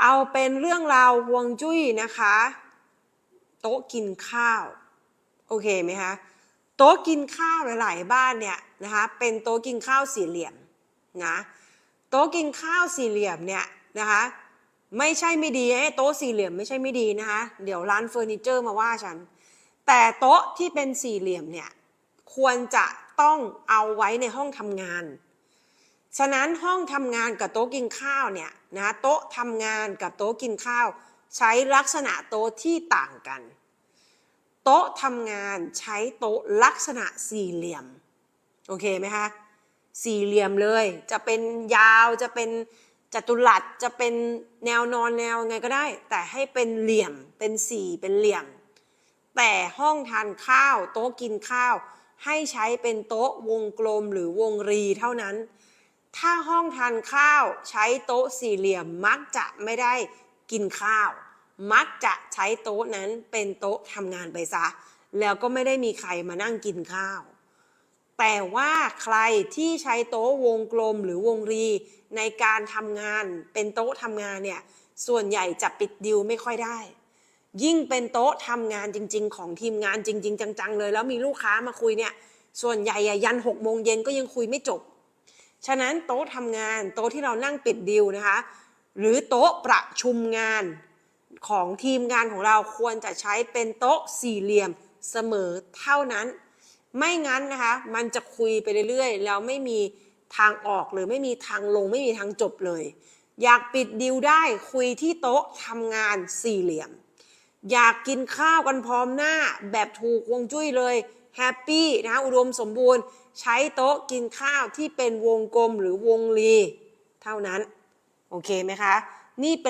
เอาเป็นเรื่องราวฮวงจุ้ยนะคะ โต๊ะกินข้าว โอเคไหมคะโต๊ะกินข้าวหลายๆบ้านเนี่ยนะคะเป็นโต๊ะกินข้าวสี่เหลี่ยมนะโต๊ะกินข้าวสี่เหลี่ยมเนี่ยนะคะไม่ใช่ไม่ดีไอ้โต๊ะสี่เหลี่ยมไม่ใช่ไม่ดีนะคะเดี๋ยวร้านเฟอร์นิเจอร์มาว่าฉัน แต่โต๊ะที่เป็นสี่เหลี่ยมเนี่ยควรจะต้องเอาไว้ในห้องทำงาน ฉะนั้นห้องทำงานกับโต๊ะกินข้าวเนี่ยนะโต๊ะทำงานกับโต๊ะกินข้าว ใช้ลักษณะโต๊ะที่ต่างกัน โต๊ะทำงานใช้โต๊ะลักษณะสี่เหลี่ยมโอเคไหมคะสี่เหลี่ยมเลย จะเป็นยาวจะเป็นจัตุรัสจะเป็นแนวนอนแนวไงก็ได้ แต่ให้เป็นเหลี่ยมเป็นสี่เป็นเหลี่ยม แต่ห้องทานข้าว โต๊ะกินข้าว ให้ใช้เป็นโต๊ะวงกลมหรือวงรีเท่านั้น ถ้าห้องทานข้าวใช้โต๊ะสี่เหลี่ยมมักจะไม่ได้กินข้าว มักจะใช้โต๊ะนั้นเป็นโต๊ะทำงานไปซะ แล้วก็ไม่ได้มีใครมานั่งกินข้าว แต่ว่าใครที่ใช้โต๊ะวงกลมหรือวงรี ในการทำงานเป็นโต๊ะทำงานเนี่ยส่วนใหญ่จะปิดดิวไม่ค่อยได้ ยิ่งเป็นโต๊ะทำงานจริง ๆ ของทีมงานจริง ๆ จังๆเลย แล้วมีลูกค้ามาคุยเนี่ยส่วนใหญ่อะยันหกโมงเย็นก็ยังคุยไม่จบ ฉะนั้นโต๊ะทำงานโต๊ะที่เรานั่งปิดดิวนะคะ หรือโต๊ะประชุมงานของทีมงานของเราควรจะใช้เป็นโต๊ะสี่เหลี่ยมเสมอเท่านั้น ไม่งั้นนะคะมันจะคุยไปเรื่อยๆ แล้วไม่มีทางออกหรือไม่มีทางลงไม่มีทางจบเลย อยากปิดดิวได้คุยที่โต๊ะทำงานสี่เหลี่ยม อยากกินข้าวกันพร้อมหน้าแบบถูกวงจุ้ยเลยแฮปปี้นะคะอุดมสมบูรณ์ ใช้โต๊ะกินข้าวที่เป็นวงกลมหรือวงรี เท่านั้น โอเคไหมคะ นี่เป็น